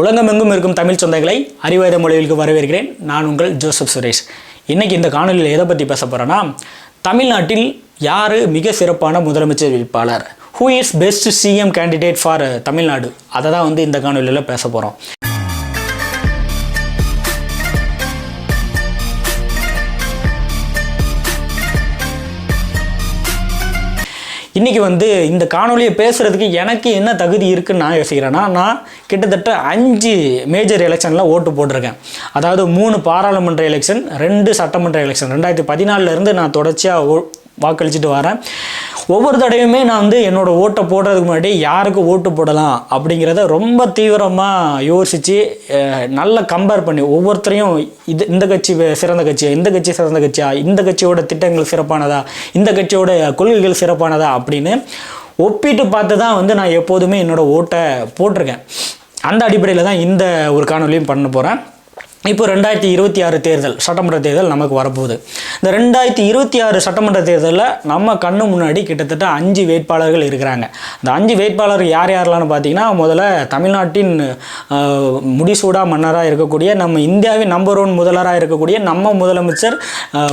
உலகமெங்கும் இருக்கும் தமிழ் சொந்தங்களை அறிவாயுத மொழிகளுக்கு வரவேற்கிறேன். நான் உங்கள் ஜோசப் சுரேஷ். இன்றைக்கி இந்த காணொலியில் எதை பற்றி பேச போகிறேன்னா தமிழ்நாட்டில் யார் மிக சிறப்பான முதலமைச்சர் வேட்பாளர்? Who is best CM candidate for Tamil Nadu? அதை தான் வந்து இந்த காணொலியில் பேச போகிறோம் இன்றைக்கி வந்து இந்த காணொலியை பேசுகிறதுக்கு எனக்கு என்ன தகுதி இருக்குன்னு நான் யோசிக்கிறேன்னா நான் கிட்டத்தட்ட அஞ்சு மேஜர் எலெக்ஷனில் ஓட்டு போட்டிருக்கேன். அதாவது மூணு பாராளுமன்ற எலெக்ஷன் ரெண்டு சட்டமன்ற எலெக்ஷன் ரெண்டாயிரத்தி பதினாலிருந்து நான் தொடர்ச்சியாக ஓ வாக்களிச்சுட்டு வரேன். ஒவ்வொரு தடவையுமே நான் வந்து என்னோடய ஓட்டை போடுறதுக்கு முன்னாடி யாருக்கு ஓட்டு போடலாம் அப்படிங்கிறத ரொம்ப தீவிரமாக யோசித்து நல்லா கம்பேர் பண்ணி ஒவ்வொருத்தரையும் இது இந்த கட்சி சிறந்த கட்சியா இந்த கட்சி சிறந்த கட்சியா இந்த கட்சியோட திட்டங்கள் சிறப்பானதா இந்த கட்சியோட கொள்கைகள் சிறப்பானதா அப்படின்னு ஒப்பிட்டு பார்த்து தான் வந்து நான் எப்போதுமே என்னோடய ஓட்டை போட்டிருக்கேன். அந்த அடிப்படையில் தான் இந்த ஒரு காணொலியும் பண்ண போகிறேன் இப்போ ரெண்டாயிரத்தி இருபத்தி ஆறு தேர்தல் சட்டமன்ற தேர்தல் நமக்கு வரப்போகுது. இந்த ரெண்டாயிரத்தி இருபத்தி ஆறு சட்டமன்ற தேர்தலில் நம்ம கண்ணு முன்னாடி கிட்டத்தட்ட அஞ்சு வேட்பாளர்கள் இருக்கிறாங்க. இந்த அஞ்சு வேட்பாளர் யார் யாரெல்லாம்னு பார்த்தீங்கன்னா முதல்ல தமிழ்நாட்டின் முடிசூடா மன்னராக இருக்கக்கூடிய நம்ம இந்தியாவின் நம்பர் ஒன் முதல்வராக இருக்கக்கூடிய நம்ம முதலமைச்சர்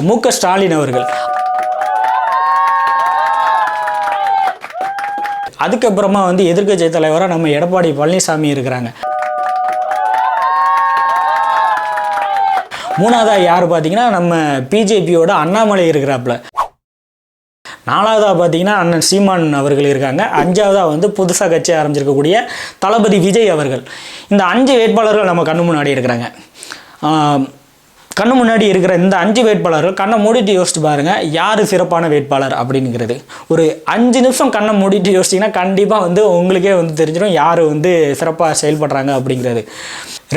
மு க ஸ்டாலின் அவர்கள். அதுக்கப்புறமா வந்து எதிர்க்கட்சி தலைவராக நம்ம எடப்பாடி பழனிசாமி இருக்கிறாங்க. மூணாவதா யார் பார்த்தீங்கன்னா நம்ம பிஜேபியோட அண்ணாமலை இருக்கிறாப்புல. நாலாவதாக பார்த்தீங்கன்னா அண்ணன் சீமான் அவர்கள் இருக்காங்க. அஞ்சாவதாக வந்து புதுசாக கட்சி ஆரம்பிச்சிருக்கக்கூடிய தளபதி விஜய் அவர்கள். இந்த அஞ்சு வேட்பாளர்கள் நம்ம கண்ணு முன்னாடி இருக்கிறாங்க. கண்ணு முன்னாடி இருக்கிற இந்த அஞ்சு வேட்பாளர்கள் கண்ணை மூடிட்டு யோசிச்சு பாருங்கள் யார் சிறப்பான வேட்பாளர் அப்படிங்கிறது. ஒரு அஞ்சு நிமிஷம் கண்ணை மூடிட்டு யோசிச்சிங்கன்னா கண்டிப்பாக வந்து உங்களுக்கே வந்து தெரிஞ்சிடும் யார் வந்து சிறப்பாக செயல்படுறாங்க அப்படிங்கிறது.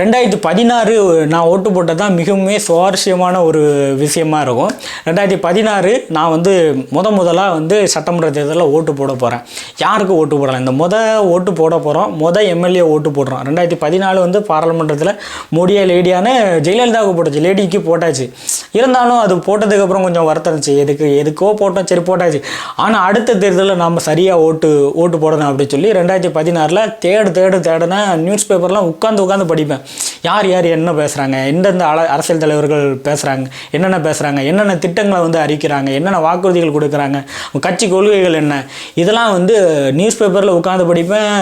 ரெண்டாயிரத்தி பதினாறு நான் ஓட்டு போட்டது தான் மிகவும் சுவாரஸ்யமான ஒரு விஷயமா இருக்கும். ரெண்டாயிரத்தி பதினாறு நான் வந்து முத முதலாக வந்து சட்டமன்ற தேர்தலில் ஓட்டு போட போகிறேன் யாருக்கு ஓட்டு போடலாம்? இந்த முத ஓட்டு போட போகிறோம் முத எம்எல்ஏ ஓட்டு போடுறோம். ரெண்டாயிரத்தி பதினாலு வந்து பாராளுமன்றத்தில் மோடியா லேடியான ஜெயலலிதாவுக்கு போட்டாச்சு. லேடிக்கு போட்டாச்சு. இருந்தாலும் அது போட்டதுக்கப்புறம் கொஞ்சம் வருத்தம் இருந்துச்சு. எதுக்கு எதுக்கோ போட்டோம். சரி போட்டாச்சு. ஆனால் அடுத்த தேர்தலில் நம்ம சரியாக ஓட்டு ஓட்டு போடணும் அப்படின்னு சொல்லி ரெண்டாயிரத்தி பதினாறில் தேடு தேடு தேடுனா நியூஸ் பேப்பர்லாம் உட்காந்து உட்காந்து படிப்பேன். யார் யார் என்ன பேசுகிறாங்க எந்தெந்த அல அரசியல் தலைவர்கள் பேசுகிறாங்க என்னென்ன பேசுகிறாங்க என்னென்ன திட்டங்களை வந்து அறிக்கிறாங்க? என்னென்ன வாக்குறுதிகள் கொடுக்குறாங்க? கட்சி கொள்கைகள் என்ன? இதெல்லாம் வந்து நியூஸ் பேப்பரில் உட்காந்து படிப்பேன்.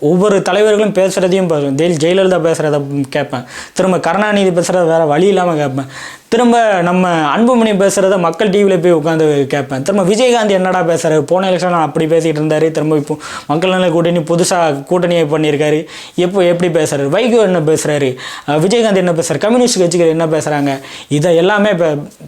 ஒவ்வொரு தலைவர்களும் பேசுகிறதையும் பேசுவேன் ஜெயலலிதா பேசுகிறத கேட்பேன். திரும்ப கருணாநிதி பேசுகிறத வேறு வழி இல்லாமல் கேட்பேன். திரும்ப நம்ம அன்புமணி பேசுகிறத மக்கள் டிவியில் போய் உட்காந்து கேட்பேன். திரும்ப விஜயகாந்த் என்னடா பேசுகிறாரு போன எலெக்ஷன் அப்படி பேசிகிட்டு இருந்தார். திரும்ப இப்போ மக்கள் நல கூட்டணி புதுசாக கூட்டணியை பண்ணியிருக்காரு. எப்போ எப்படி பேசுகிறாரு வைகோ என்ன பேசுகிறாரு விஜயகாந்த் என்ன பேசுகிறார் கம்யூனிஸ்ட் கட்சிகள் என்ன பேசுகிறாங்க இதை எல்லாமே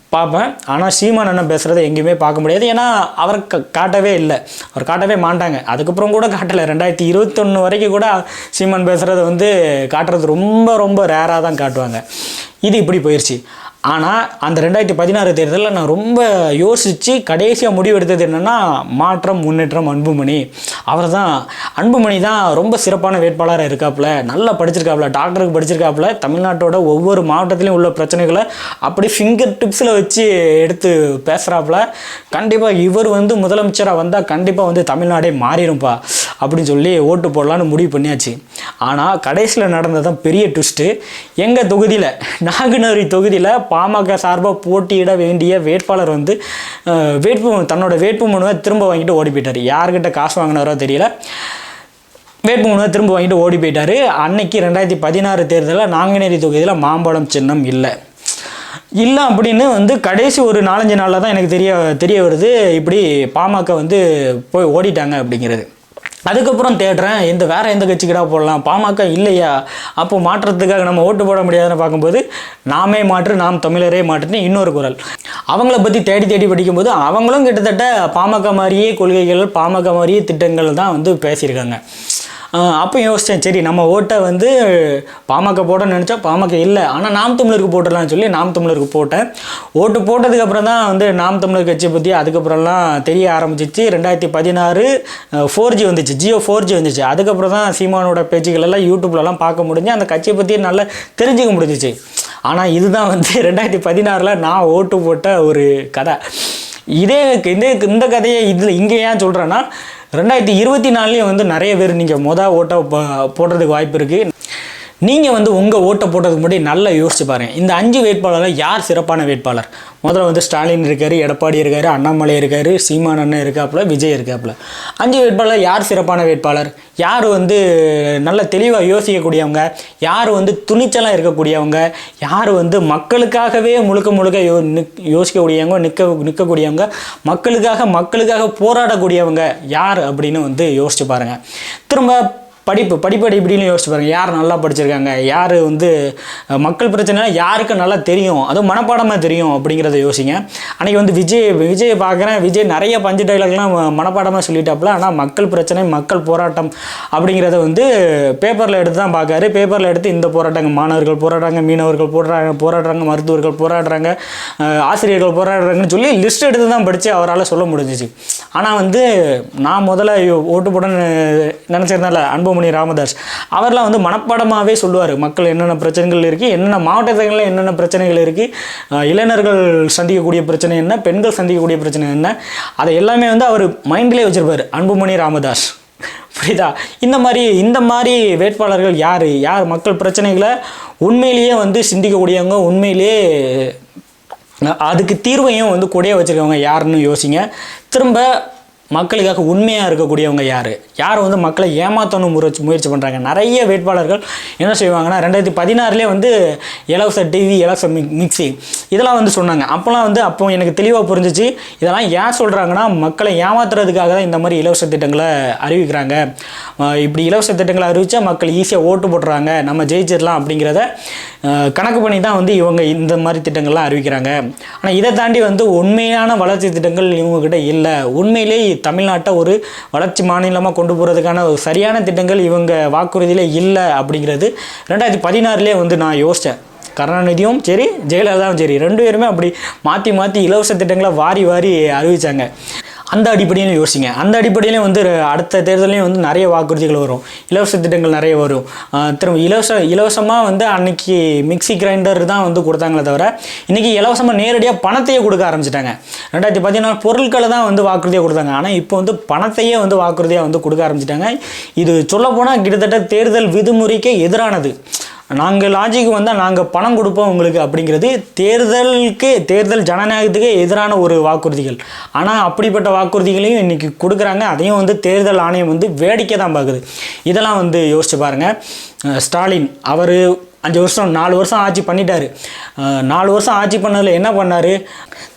பார்ப்பேன். ஆனால் சீமான் என்ன பேசுகிறத எங்கேயுமே பார்க்க முடியாது. ஏன்னா அவர் க- காட்டவே இல்லை. அவர் காட்டவே மாட்டாங்க. அதுக்கப்புறம் கூட காட்டலை. ரெண்டாயிரத்தி இருபத்தொன்று வரைக்கும் கூட சீமான் பேசுகிறத வந்து காட்டுறது ரொம்ப ரொம்ப ரேராக தான் காட்டுவாங்க. இது இப்படி போயிடுச்சு ஆனால் அந்த ரெண்டாயிரத்தி பதினாறு தேர்தலில் நான் ரொம்ப யோசித்து கடைசியாக முடிவெடுத்தது என்னென்னா மாற்றம் முன்னேற்றம் அன்புமணி. அவர் தான் அன்புமணி தான் ரொம்ப சிறப்பான வேட்பாளராக இருக்காப்புல நல்லா படிச்சிருக்காப்புல டாக்டருக்கு படிச்சிருக்காப்புல தமிழ்நாட்டோட ஒவ்வொரு மாவட்டத்திலையும் உள்ள பிரச்சனைகளை அப்படி ஃபிங்கர் டிப்ஸில் வச்சு எடுத்து பேசுகிறாப்புல கண்டிப்பாக இவர் வந்து முதலமைச்சராக வந்தால் கண்டிப்பாக வந்து தமிழ்நாடே மாறிடும்ப்பா அப்படின்னு சொல்லி ஓட்டு போடலான்னு முடிவு பண்ணியாச்சு. ஆனால் கடைசியில் நடந்ததான் பெரிய ட்விஸ்ட்டு எங்கள் தொகுதியில் நாங்குநேரி தொகுதியில் பாமக சார்பாக போட்டியிட வேண்டிய வேட்பாளர் வந்து வேட்பு தன்னோட வேட்பு மனுவை திரும்ப வாங்கிட்டு ஓடி போயிட்டார். யார்கிட்ட காசு வாங்கினாரோ தெரியல. வேட்பு மனுவை திரும்ப வாங்கிட்டு ஓடி போயிட்டார். அன்னைக்கு ரெண்டாயிரத்தி பதினாறு தேர்தலில் நாங்குநேரி தொகுதியில் மாம்பழம் சின்னம் இல்லை. இல்லை அப்படின்னு வந்து கடைசி ஒரு நாலஞ்சு நாளில் தான் எனக்கு தெரிய தெரிய வருது. இப்படி பாமக வந்து போய் ஓடிட்டாங்க அப்படிங்கிறது. அதுக்கப்புறம் தேடுறேன் இந்த வேறு எந்த கட்சிக்கிடா போடலாம் பாமக இல்லையா? அப்போ மாற்றத்துக்காக நம்ம ஓட்டு போட முடியாதுன்னு பார்க்கும்போது நாமே மாற்று நாம் தமிழரே மாற்றுன்னு இன்னொரு குரல். அவங்கள பற்றி தேடி தேடி படிக்கும்போது அவங்களும் கிட்டத்தட்ட பாமக மாதிரியே கொள்கைகள் பாமக மாதிரியே திட்டங்கள் தான் வந்து பேசியிருக்காங்க. அப்போ யோசித்தேன் சரி நம்ம ஓட்டை வந்து பாமக போடணும்னு நினச்சா பாமக இல்லை. ஆனால் நாம் தமிழருக்கு போட்டுடலாம்னு சொல்லி நாம் தமிழருக்கு போட்டேன். ஓட்டு போட்டதுக்கப்புறம் தான் வந்து நாம் தமிழர் கட்சியை பற்றி அதுக்கப்புறம்லாம் தெரிய ஆரம்பிச்சிச்சு. ரெண்டாயிரத்தி பதினாறு ஃபோர் ஜி வந்துச்சு. ஜியோ ஃபோர் ஜி வந்துச்சு. அதுக்கப்புறம் தான் சீமானோட பேச்சுகள் எல்லாம் யூடியூப்லலாம் பார்க்க முடிஞ்சு அந்த கட்சியை பற்றி நல்லா தெரிஞ்சுக்க முடிஞ்சிச்சு. ஆனால் இதுதான் வந்து ரெண்டாயிரத்தி பதினாறில் நான் ஓட்டு போட்ட ஒரு கதை. இதே இதே இந்த கதையை இதில் இங்கே ஏன் சொல்கிறேன்னா ரெண்டாயிரத்தி இருபத்தி நாலுலேயும் வந்து நிறைய பேர் நீங்கள் மொதல் ஓட்டை போடுறதுக்கு வாய்ப்பு இருக்குது நீங்கள் வந்து உங்கள் ஓட்டை போட்டதுக்கு முன்னாடி நல்லா யோசிச்சு பாருங்கள் இந்த அஞ்சு வேட்பாளரில் யார் சிறப்பான வேட்பாளர்? முதல்ல வந்து ஸ்டாலின் இருக்கார் எடப்பாடி இருக்கார் அண்ணாமலை இருக்கார் சீமான் அண்ணன் இருக்காப்புல விஜய் இருக்காப்புல. அஞ்சு வேட்பாளர் யார் சிறப்பான வேட்பாளர்? யார் வந்து நல்ல தெளிவாக யோசிக்கக்கூடியவங்க? யார் வந்து துணிச்சலாக இருக்கக்கூடியவங்க? யார் வந்து மக்களுக்காகவே முழுக்க முழுக்க யோ நிக் யோசிக்கக்கூடியவங்க நிற்க நிற்கக்கூடியவங்க மக்களுக்காக மக்களுக்காக போராடக்கூடியவங்க யார் அப்படின்னு வந்து யோசிச்சு பாருங்கள் திரும்ப படிப்பு படிப்படி இப்படின்னு யோசிச்சு பாருங்கள் யார் நல்லா படிச்சிருக்காங்க? யார் வந்து மக்கள் பிரச்சனை யாருக்கு நல்லா தெரியும்? அதுவும் மனப்பாடமாக தெரியும் அப்படிங்கிறத யோசிங்க. அன்றைக்கி வந்து விஜய் விஜயை பார்க்குறேன். விஜய் நிறைய பஞ்சு டைலாக்லாம் மனப்பாடமாக சொல்லிட்டாப்புல. ஆனால் மக்கள் பிரச்சனை மக்கள் போராட்டம் அப்படிங்கிறத வந்து பேப்பரில் எடுத்து தான் பார்க்காரு. பேப்பரில் எடுத்து இந்த போராட்டங்க மாணவர்கள் போராடுறாங்க மீனவர்கள் போராடுறாங்க போராடுறாங்க மருத்துவர்கள் போராடுறாங்க ஆசிரியர்கள் போராடுறாங்கன்னு சொல்லி லிஸ்ட் எடுத்து தான் படித்து அவரால் சொல்ல முடிஞ்சிச்சு. ஆனால் வந்து நான் முதல்ல ஐயோ, ஓட்டு போட நினச்சிருந்தால அன்புமணி ராமதாஸ். அவர்லாம் வந்து மனப்பாடமாகவே சொல்லுவார். மக்கள் என்னென்ன பிரச்சனைகள் இருக்குது என்னென்ன மாவட்டங்களில் என்னென்ன பிரச்சனைகள் இருக்குது இளைஞர்கள் சந்திக்கக்கூடிய பிரச்சனை என்ன பெண்கள் சந்திக்கக்கூடிய பிரச்சனை என்ன அதை எல்லாமே வந்து அவர் மைண்ட்லேயே வச்சுருப்பார். அன்புமணி ராமதாஸ். புரியுதா? இந்த மாதிரி இந்த மாதிரி வேட்பாளர்கள் யார்? யார் மக்கள் பிரச்சனைகளை உண்மையிலேயே வந்து சிந்திக்கக்கூடியவங்க உண்மையிலேயே அதுக்கு தீர்வையும் வந்து கொடையாக வச்சுருக்கவங்க யாருன்னு யோசிங்க. திரும்ப மக்களுக்காக உண்மையாக இருக்கக்கூடியவங்க யார்? யார் வந்து மக்களை ஏமாற்றணும் முயற்சி முயற்சி பண்ணுறாங்க நிறைய வேட்பாளர்கள் என்ன செய்வாங்கன்னா ரெண்டாயிரத்தி பதினாறுலேயே வந்து இலவச டிவி இலவச மிக் மிக்சி இதெல்லாம் வந்து சொன்னாங்க. அப்போலாம் வந்து அப்போ எனக்கு தெளிவாக புரிஞ்சிச்சு இதெல்லாம் ஏன் சொல்கிறாங்கன்னா மக்களை ஏமாத்துறதுக்காக தான் இந்த மாதிரி இலவச திட்டங்களை அறிவிக்கிறாங்க. இப்படி இலவச திட்டங்களை அறிவித்தா மக்கள் ஈஸியாக ஓட்டு போட்டுறாங்க நம்ம ஜெயிச்சிடலாம் அப்படிங்கிறத கணக்கு பண்ணி தான் வந்து இவங்க இந்த மாதிரி திட்டங்கள்லாம் அறிவிக்கிறாங்க. ஆனால் இதை தாண்டி வந்து உண்மையான வளர்ச்சி திட்டங்கள் இவங்ககிட்ட இல்லை. உண்மையிலே தமிழ்நாட்டை ஒரு வளர்ச்சி மாநிலமாக கொண்டு போகிறதுக்கான ஒரு சரியான திட்டங்கள் இவங்க வாக்குறுதியில் இல்லை அப்படிங்கிறது ரெண்டாயிரத்தி பதினாறுலேயே வந்து நான் யோசித்தேன் கருணாநிதியும் சரி ஜெயலலிதாவும் சரி ரெண்டு பேருமே அப்படி மாற்றி மாற்றி இலவச திட்டங்களை வாரி வாரி அறிவித்தாங்க அந்த அடிப்படையிலும் யோசிங்க. அந்த அடிப்படையிலையும் வந்து அடுத்த தேர்தலையும் வந்து நிறைய வாக்குறுதிகள் வரும். இலவச திட்டங்கள் நிறைய வரும். திரும்ப இலவச இலவசமாக வந்து அன்னைக்கு மிக்ஸி கிரைண்டர் தான் வந்து கொடுத்தாங்களே தவிர இன்றைக்கி இலவசமாக நேரடியாக பணத்தையே கொடுக்க ஆரம்பிச்சிட்டாங்க. ரெண்டாயிரத்தி பதினாலு பொருட்களை தான் வந்து வாக்குறுதியாக கொடுத்தாங்க. ஆனால் இப்போ வந்து பணத்தையே வந்து வாக்குறுதியாக வந்து கொடுக்க ஆரம்பிச்சிட்டாங்க. இது சொல்லப்போனால் கிட்டத்தட்ட தேர்தல் விதிமுறைக்கே எதிரானது. நாங்கள் லாஜிக்கு வந்தால் நாங்கள் பணம் கொடுப்போம் உங்களுக்கு அப்படிங்கிறது தேர்தலுக்கு தேர்தல் ஜனநாயகத்துக்கே எதிரான ஒரு வாக்குறுதிகள். ஆனால் அப்படிப்பட்ட வாக்குறுதிகளையும் இன்றைக்கி கொடுக்குறாங்க. அதையும் வந்து தேர்தல் ஆணையம் வந்து வேடிக்கை தான் பார்க்குது. இதெல்லாம் வந்து யோசிச்சு பாருங்கள் ஸ்டாலின் அவர் அஞ்சு வருஷம் நாலு வருஷம் ஆட்சி பண்ணிட்டாரு. நாலு வருஷம் ஆட்சி பண்ணதில் என்ன பண்ணார்?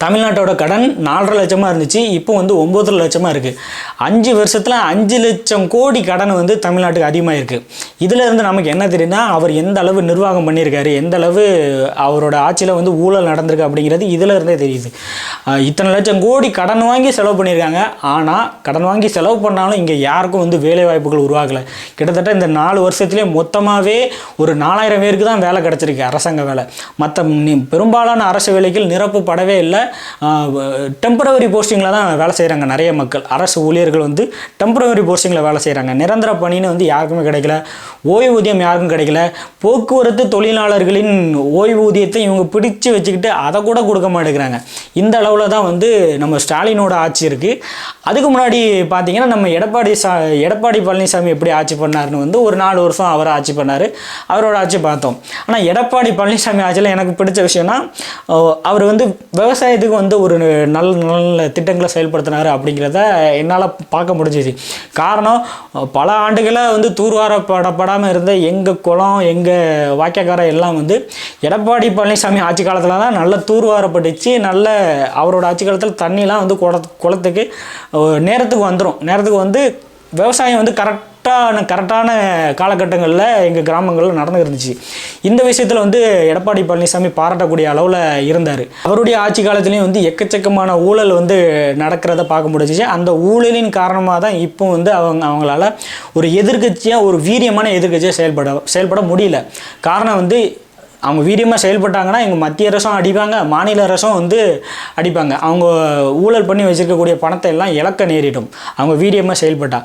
தமிழ்நாட்டோட கடன் நாலரை லட்சமாக இருந்துச்சு இப்போ வந்து ஒம்பது லட்சமாக இருக்குது அஞ்சு வருஷத்தில் அஞ்சு லட்சம் கோடி கடன் வந்து தமிழ்நாட்டுக்கு அதிகமாக இருக்குது இதிலேருந்து நமக்கு என்ன தெரியுதுன்னா அவர் எந்த அளவு நிர்வாகம் பண்ணியிருக்காரு எந்த அளவு அவரோட ஆட்சியில் வந்து ஊழல் நடந்திருக்கு அப்படிங்கிறது இதில் இருந்தே தெரியுது. இத்தனை லட்சம் கோடி கடன் வாங்கி செலவு பண்ணியிருக்காங்க. ஆனால் கடன் வாங்கி செலவு பண்ணாலும் இங்கே யாருக்கும் வந்து வேலை வாய்ப்புகள் உருவாகலை. கிட்டத்தட்ட இந்த நாலு வருஷத்துலேயே மொத்தமாகவே ஒரு நாலாயிரம் பேருக்கு தான் வேலை கிடச்சிருக்கு அரசாங்க வேலை. மற்ற பெரும்பாலான அரசு வேலைகள் நிரப்பப்படவே இல்லை. டெம்பரவரி போஸ்டிங்கில் தான் வேலை செய்கிறாங்க நிறைய மக்கள். அரசு ஊழியர்கள் வந்து டெம்பரவரி போஸ்டிங்கில் வேலை செய்கிறாங்க நிரந்தர பணின்னு வந்து யாருக்குமே கிடைக்கல. ஓய்வூதியம் யாருக்கும் கிடைக்கல. போக்குவரத்து தொழிலாளர்களின் ஓய்வூதியத்தை இவங்க பிடிச்சு வச்சுக்கிட்டு அதை கூட கொடுக்க மாட்டேங்கிறாங்க. இந்த அளவில் தான் வந்து நம்ம ஸ்டாலினோட ஆட்சி இருக்குது அதுக்கு முன்னாடி பார்த்தீங்கன்னா நம்ம எடப்பாடி சா எடப்பாடி பழனிசாமி எப்படி ஆட்சி பண்ணாருன்னு வந்து ஒரு நாலு வருஷம் அவர் ஆட்சி பண்ணார். அவரோட ஆட்சி பார்த்தோம். ஆனால் எடப்பாடி பழனிசாமி ஆட்சியில் எனக்கு பிடிச்ச விஷயம்னா அவர் வந்து இதுக்கு வந்து ஒரு நல்ல நல்ல திட்டங்களை செயல்படுத்தினார் அப்படிங்கிறத என்னால் பார்க்க முடிஞ்சிச்சு காரணம் பல ஆண்டுகளாக வந்து தூர்வாரப்படப்படாமல் இருந்த எங்கள் குளம் எங்கள் வாக்கியக்காரம் எல்லாம் வந்து எடப்பாடி பழனிசாமி ஆட்சி காலத்தில் தான் நல்ல தூர்வாரப்பட்டுச்சு. நல்ல அவரோட ஆட்சி காலத்தில் தண்ணிலாம் வந்து குள குளத்துக்கு நேரத்துக்கு வந்துடும் நேரத்துக்கு வந்து விவசாயம் வந்து கரெக்ட் கரெக்டான கரெக்டான காலகட்டங்களில் எங்கள் கிராமங்களில் நடந்து இருந்துச்சு. இந்த விஷயத்தில் வந்து எடப்பாடி பழனிசாமி பாராட்டக்கூடிய அளவில் இருந்தார். அவருடைய ஆட்சி காலத்துலேயும் வந்து எக்கச்சக்கமான ஊழல் வந்து நடக்கிறத பார்க்க முடிஞ்சிச்சு. அந்த ஊழலின் காரணமாக தான் இப்போ வந்து அவங்க அவங்களால ஒரு எதிர்க்கட்சியாக ஒரு வீரியமான எதிர்க்கட்சியாக செயல்பட செயல்பட முடியல. காரணம் வந்து அவங்க வீரியமாக செயல்பட்டாங்கன்னா எங்கள் மத்திய அரசும் அடிப்பாங்க மாநில அரசும் வந்து அடிப்பாங்க. அவங்க ஊழல் பண்ணி வச்சிருக்கக்கூடிய பணத்தை எல்லாம் இழக்க நேரிடும். அவங்க வீரியமாக செயல்பட்டா.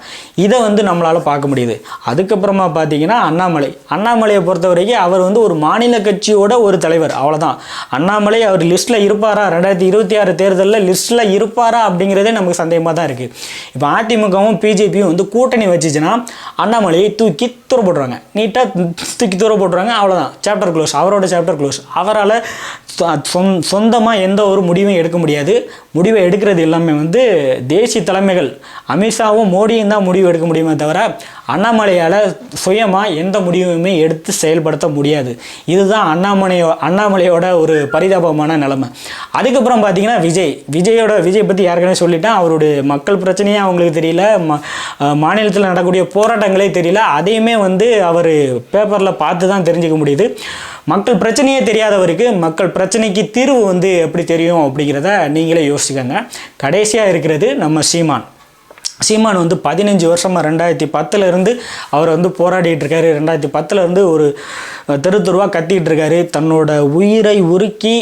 இதை வந்து நம்மளால் பார்க்க முடியுது. அதுக்கப்புறமா பார்த்தீங்கன்னா அண்ணாமலை. அண்ணாமலையை பொறுத்த வரைக்கும் அவர் வந்து ஒரு மாநில கட்சியோட ஒரு தலைவர். அவ்வளோதான் அண்ணாமலை அவர் லிஸ்ட்டில் இருப்பாரா? ரெண்டாயிரத்தி இருபத்தி ஆறு தேர்தலில் லிஸ்ட்டில் இருப்பாரா அப்படிங்கிறதே நமக்கு சந்தேகமாக தான் இருக்குது இப்போ அதிமுகவும் பிஜேபியும் வந்து கூட்டணி வச்சுச்சுன்னா அண்ணாமலையை தூக்கி தூர போடுறாங்க நீட்டாக தூக்கி தூர போடுறாங்க அவ்வளோதான் சாப்டர் க்ளோஸ் அவரோட சாப்டர் க்ளோஸ் அவரால் சொந்தமாக எந்த ஒரு முடிவும் எடுக்க முடியாது. முடிவை எடுக்கிறது எல்லாமே வந்து தேசிய தலைமைகள். அமித்ஷாவும் மோடியும் தான் முடிவு எடுக்க முடியுமே தவிர அண்ணாமலையால் சுயமாக எந்த முடிவுமே எடுத்து செயல்படுத்த முடியாது. இதுதான் அண்ணாமலையோ அண்ணாமலையோட ஒரு பரிதாபமான நிலைமை. அதுக்கப்புறம் பார்த்தீங்கன்னா விஜய். விஜயோட விஜய் பற்றி ஏற்கனவே சொல்லிட்டேன் அவருடைய மக்கள் பிரச்சனையே அவங்களுக்கு தெரியல ம மாநிலத்தில் நடக்கக்கூடிய போராட்டங்களே தெரியல. அதையுமே வந்து அவர் பேப்பரில் பார்த்து தான் தெரிஞ்சுக்க முடியுது. மக்கள் பிரச்சனையே தெரியாதவருக்கு மக்கள் பிரச்சனைக்கு தீர்வு வந்து எப்படி தெரியும் அப்படிங்கிறத நீங்களே யோசிச்சுக்கோங்க. கடைசியாக இருக்கிறது நம்ம சீமான். சீமான் வந்து பதினஞ்சு வருஷமாக ரெண்டாயிரத்தி பத்துலேருந்து அவர் வந்து போராடிட்டு இருக்காரு. ரெண்டாயிரத்தி பத்துலேருந்து ஒரு தெரு தெருவாக கத்திக்கிட்டு இருக்காரு. தன்னோட உயிரை உருக்கி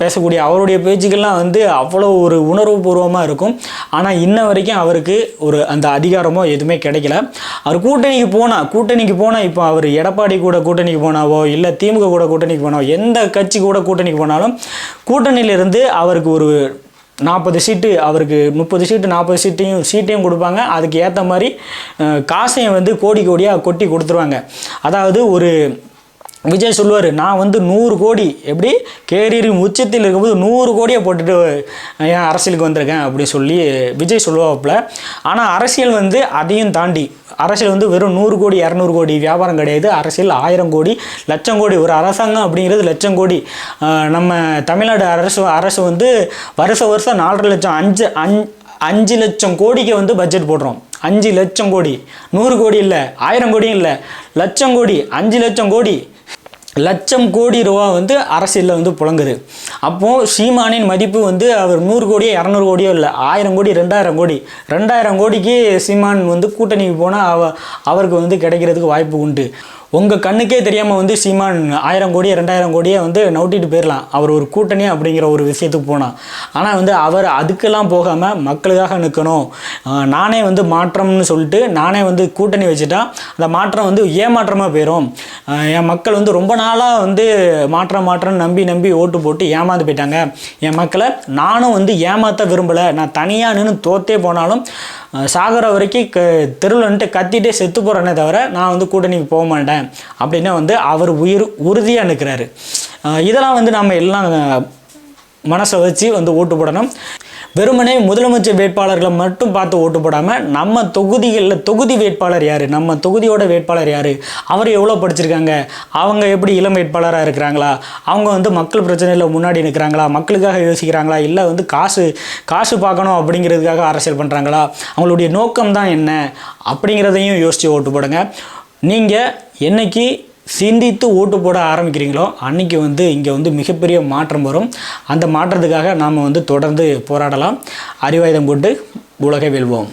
பேசக்கூடிய அவருடைய பேச்சுக்கள்லாம் வந்து அவ்வளோ ஒரு உணர்வுபூர்வமாக இருக்கும். ஆனால் இன்ன வரைக்கும் அவருக்கு ஒரு அந்த அதிகாரமோ எதுவுமே கிடைக்கல. அவர் கூட்டணிக்கு போனால் கூட்டணிக்கு போனால் இப்போ அவர் எடப்பாடி கூட கூட்டணிக்கு போனாவோ இல்லை திமுக கூட கூட்டணிக்கு போனாவோ எந்த கட்சி கூட கூட்டணிக்கு போனாலும் கூட்டணியிலிருந்து அவருக்கு ஒரு நாற்பது சீட்டு அவருக்கு முப்பது சீட்டு நாற்பது சீட்டையும் சீட்டையும் கொடுப்பாங்க. அதுக்கு ஏற்ற மாதிரி காசையும் வந்து கோடி கோடியாக கொட்டி கொடுத்துருவாங்க. அதாவது ஒரு விஜய் சொல்லுவார் நான் வந்து நூறு கோடி எப்படி? கேரியரின் உச்சத்தில் இருக்கும்போது நூறு கோடியை போட்டுட்டு ஏன் அரசியலுக்கு வந்திருக்கேன்? அப்படின்னு சொல்லி விஜய் சொல்லுவாப்புல. ஆனால் அரசியல் வந்து அதையும் தாண்டி அரசியல் வந்து வெறும் நூறு கோடி இரநூறு கோடி வியாபாரம் கிடையாது. அரசியல் ஆயிரம் கோடி லட்சம் கோடி. ஒரு அரசாங்கம் அப்படிங்கிறது லட்சம் கோடி. நம்ம தமிழ்நாடு அரசு அரசு வந்து வருஷ வருஷம் நாலரை லட்சம் அஞ்சு அஞ்சு அஞ்சு லட்சம் கோடிக்கு வந்து பட்ஜெட் போடுறோம். அஞ்சு லட்சம் கோடி. நூறு கோடி இல்லை ஆயிரம் கோடியும் இல்லை லட்சம் கோடி அஞ்சு லட்சம் கோடி. லட்சம் கோடி ரூபா வந்து அரசியலில் வந்து புழங்குது. அப்போது சீமானின் மதிப்பு வந்து அவர் நூறு கோடியோ இரநூறு கோடியோ இல்லை ஆயிரம் கோடி ரெண்டாயிரம் கோடி. ரெண்டாயிரம் கோடிக்கு சீமான் வந்து கூட்டணிக்கு போனால் அவ அவருக்கு வந்து கிடைக்கிறதுக்கு வாய்ப்பு உண்டு. உங்கள் கண்ணுக்கே தெரியாமல் வந்து சீமான் ஆயிரம் கோடி ரெண்டாயிரம் கோடியை வந்து நவுட்டிட்டு போயிடலாம் அவர் ஒரு கூட்டணி அப்படிங்கிற ஒரு விஷயத்துக்கு போனால் ஆனால் வந்து அவர் அதுக்கெல்லாம் போகாமல் மக்களுக்காக நிற்கணும் நானே வந்து மாற்றம்னு சொல்லிட்டு நானே வந்து கூட்டணி வச்சுட்டா அந்த மாற்றம் வந்து ஏமாற்றமாக போயிடும் என் மக்கள் வந்து ரொம்ப நாளாக வந்து மாற்றம் மாற்றம்னு நம்பி நம்பி ஓட்டு போட்டு ஏமாந்து போயிட்டாங்க. என் மக்களை நானும் வந்து ஏமாற்ற விரும்பலை. நான் தனியாக நின்று தோத்தே போனாலும் சாகிற வரைக்கும் க தெருவில் வந்துட்டு கத்திட்டே செத்து போகிறேனே தவிர நான் வந்து கூட்டணிக்கு போக மாட்டேன். அப்படின்னு வந்து அவர் உயிர் உறுதியாக நிற்கிறாரு இதெல்லாம் வந்து நம்ம எல்லாம் மனசை வச்சு வந்து ஓட்டு போடணும். வெறுமனே முதலமைச்சர் வேட்பாளர்களை மட்டும் பார்த்து ஓட்டு போடாமல் நம்ம தொகுதிகளில் தொகுதி வேட்பாளர் யார்? நம்ம தொகுதியோட வேட்பாளர் யார்? அவர் எவ்வளோ படிச்சிருக்காங்க? அவங்க எப்படி இளம் வேட்பாளராக இருக்கிறாங்களா? அவங்க வந்து மக்கள் பிரச்சனையில் முன்னாடி நிற்கிறாங்களா மக்களுக்காக யோசிக்கிறாங்களா? இல்லை வந்து காசு காசு பார்க்கணும் அப்படிங்கிறதுக்காக அரசியல் பண்ணுறாங்களா அவங்களுடைய நோக்கம் தான் என்ன? அப்படிங்கிறதையும் யோசித்து ஓட்டு போடுங்க. நீங்கள் என்னைக்கு சிந்தித்து ஓட்டு போட ஆரம்பிக்கிறீங்களோ அன்றைக்கி வந்து இங்கே வந்து மிகப்பெரிய மாற்றம் வரும். அந்த மாற்றத்துக்காக நாம் வந்து தொடர்ந்து போராடலாம். அறிவாயுதம் கொண்டு உலகை வெல்வோம்.